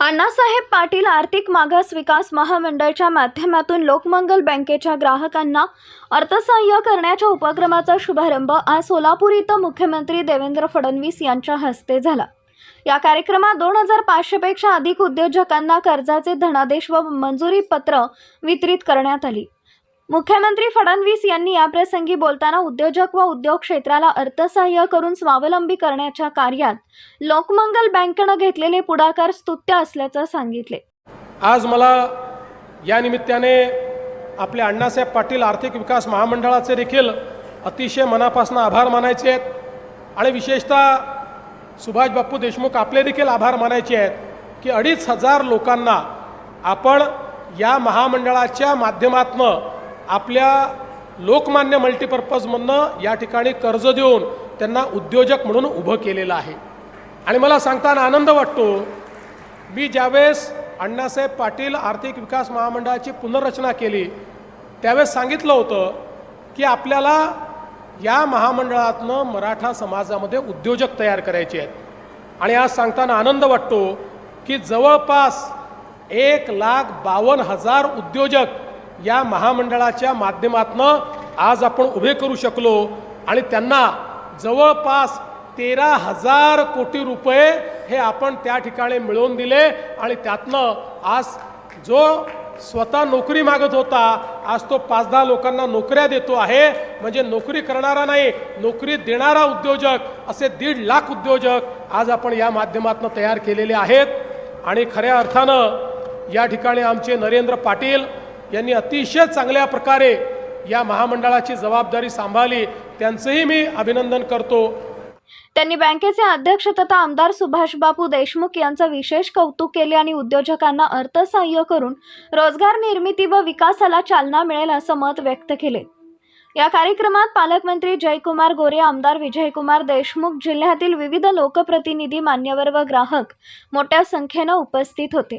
अण्णासाहेब पाटील आर्थिक मागास विकास महामंडळाच्या माध्यमातून लोकमंगल बँकेच्या ग्राहकांना अर्थसहाय्य करण्याच्या उपक्रमाचा शुभारंभ आज सोलापूर इथं मुख्यमंत्री देवेंद्र फडणवीस यांच्या हस्ते झाला. या कार्यक्रमात दोन हजार पाचशेपेक्षा अधिक उद्योजकांना कर्जाचे धनादेश व मंजुरी पत्र वितरित करण्यात आली. मुख्यमंत्री फडणवीस यांनी याप्रसंगी बोलताना उद्योजक व उद्योग क्षेत्राला अर्थसहाय्य करून स्वावलंबी करण्याच्या कार्यात लोकमंगल बँकेनं घेतलेले पुढाकार स्तुत्य असल्याचं सांगितले. आज मला या निमित्ताने आपले अण्णासाहेब पाटील आर्थिक विकास महामंडळाचे देखील अतिशय मनापासून आभार मानायचे आहेत आणि विशेषतः सुभाष बाप्पू देशमुख आपले देखील आभार मानायचे आहेत की अडीच हजार लोकांना आपण या महामंडळाच्या माध्यमातनं आपल्या लोकमान्य मल्टीपर्पजमधनं या ठिकाणी कर्ज देऊन त्यांना उद्योजक म्हणून उभं केलेलं आहे. आणि मला सांगताना आनंद वाटतो मी ज्यावेळेस अण्णासाहेब पाटील आर्थिक विकास महामंडळाची पुनर्रचना केली त्यावेळेस सांगितलं होतं की आपल्याला या महामंडळातनं मराठा समाजामध्ये उद्योजक तयार करायचे आहेत. आणि आज सांगताना आनंद वाटतो की जवळपास एक लाख बावन्न हजार उद्योजक या महामंडळाच्या माध्यमातनं आज आपण उभे करू शकलो आणि त्यांना जवळपास तेरा हजार कोटी रुपये हे आपण त्या ठिकाणी मिळवून दिले आणि त्यातनं आज जो स्वतः नोकरी मागत होता आज तो पाच दहा लोकांना नोकऱ्या देतो आहे. म्हणजे नोकरी करणारा नाही नोकरी देणारा उद्योजक असे दीड लाख उद्योजक आज आपण या माध्यमातून तयार केलेले आहेत. आणि खऱ्या अर्थानं या ठिकाणी आमचे नरेंद्र पाटील यांनी अतिशय चांगल्या प्रकारे या महामंडळाची जबाबदारी सांभाळली. त्यांचंही मी अभिनंदन करतो. त्यांनी बँकेचे अध्यक्ष तथा आमदार सुभाष बापू देशमुख यांचं विशेष कौतुक केले आणि उद्योजकांना अर्थसहाय्य करून रोजगार निर्मिती व विकासाला चालना मिळेल असं मत व्यक्त केले. या कार्यक्रमात पालकमंत्री जयकुमार गोरे आमदार विजयकुमार देशमुख जिल्ह्यातील विविध लोकप्रतिनिधी मान्यवर व ग्राहक मोठ्या संख्येनं उपस्थित होते.